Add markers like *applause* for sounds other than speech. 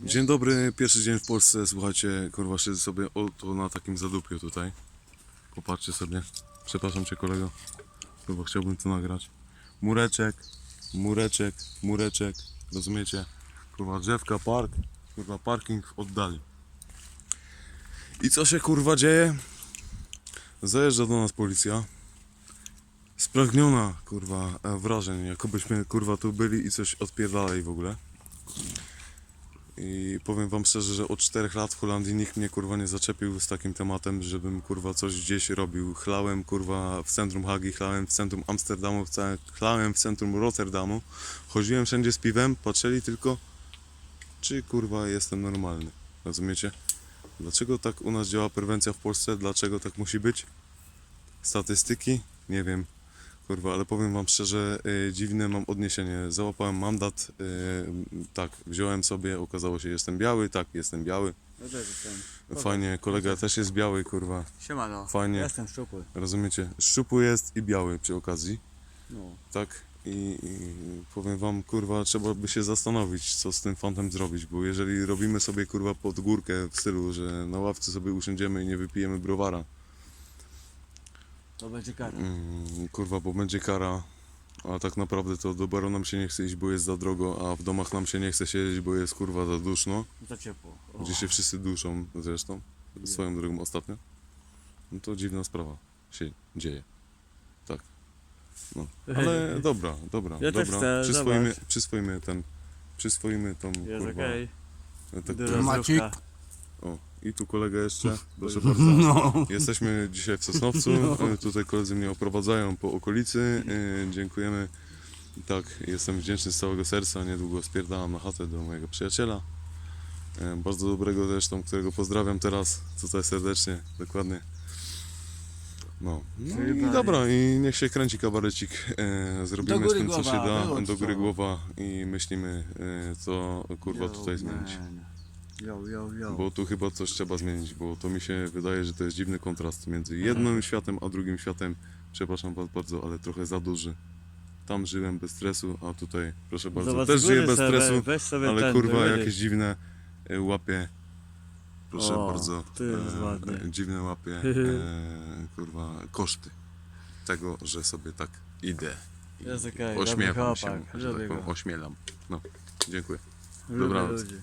Dzień dobry, pierwszy dzień w Polsce, słuchajcie, kurwa siedzę sobie oto na takim zadupiu tutaj. Popatrzcie sobie, przepraszam cię kolego, kurwa chciałbym to nagrać. Mureczek, mureczek, mureczek, rozumiecie? Kurwa drzewka, park, kurwa parking w oddali. I co się kurwa dzieje? Zajeżdża do nas policja. Spragniona kurwa e, wrażeń, jakobyśmy kurwa tu byli i coś odpierdalali w ogóle. I powiem wam szczerze, że od 4 lat w Holandii nikt mnie kurwa nie zaczepił z takim tematem, żebym kurwa coś gdzieś robił. Chlałem kurwa w centrum Hagi, chlałem w centrum Amsterdamu, chlałem w centrum Rotterdamu. Chodziłem wszędzie z piwem, patrzyli tylko, czy kurwa jestem normalny. Rozumiecie? Dlaczego tak u nas działa prewencja w Polsce? Dlaczego tak musi być? Statystyki? Nie wiem. Kurwa, ale powiem wam szczerze, y, dziwne mam odniesienie. Załapałem mandat, y, tak, wziąłem sobie, okazało się, że jestem biały, tak, jestem biały. Ja też jestem. Fajnie, kolega też jest biały, kurwa. Siemano. Fajnie. Jestem szczupły. Rozumiecie? Szczupły jest i biały przy okazji, No. tak? I, I powiem wam, kurwa, trzeba by się zastanowić, co z tym fantem zrobić, bo jeżeli robimy sobie, kurwa, pod górkę w stylu, że na ławce sobie usiądziemy i nie wypijemy browara, To będzie kara. Mm, kurwa, bo będzie kara, a tak naprawdę to do baru nam się nie chce iść, bo jest za drogo, a w domach nam się nie chce siedzieć, bo jest kurwa za duszno, Za ciepło. O. gdzie się wszyscy duszą zresztą, swoją drogą ostatnio. No to dziwna sprawa się dzieje. Tak. No. Ale *laughs* dobra, dobra, Ja też dobra. chcę, przyswoimy, zobacz. przyswoimy ten, przyswoimy tą Jest kurwa. okej. Tak, Maciek. zdrówka. o, i tu kolega jeszcze, proszę *laughs* bardzo. No. Jesteśmy dzisiaj w Sosnowcu. E, Tutaj koledzy mnie oprowadzają po okolicy. E, Dziękujemy. Tak, jestem wdzięczny z całego serca. Niedługo spierdalam na chatę do mojego przyjaciela. E, Bardzo dobrego zresztą, którego pozdrawiam teraz tutaj serdecznie, dokładnie. No, no i dobra, i niech się kręci kabarecik. E, Zrobimy z tym, co się da, do góry głowa i myślimy, e, co kurwa tutaj zmienić. Yo, yo, yo. Bo tu chyba coś trzeba zmienić, bo to mi się wydaje, że to jest dziwny kontrast między jednym światem a drugim światem. Przepraszam was bardzo, ale trochę za duży. Tam żyłem bez stresu, a tutaj, proszę bardzo, Zobacz, też żyję bez stresu, weź sobie ale ten, kurwa jakieś dziwne e, łapie. Proszę O, bardzo, to jest ładnie. e, dziwne łapie, *laughs* e, kurwa, koszty tego, że sobie tak idę. i Jest okej, ośmiewam dobry się, chłopak, że tak powiem, go. ośmielam. No, dziękuję. Lubię Dobranoc. ludzi.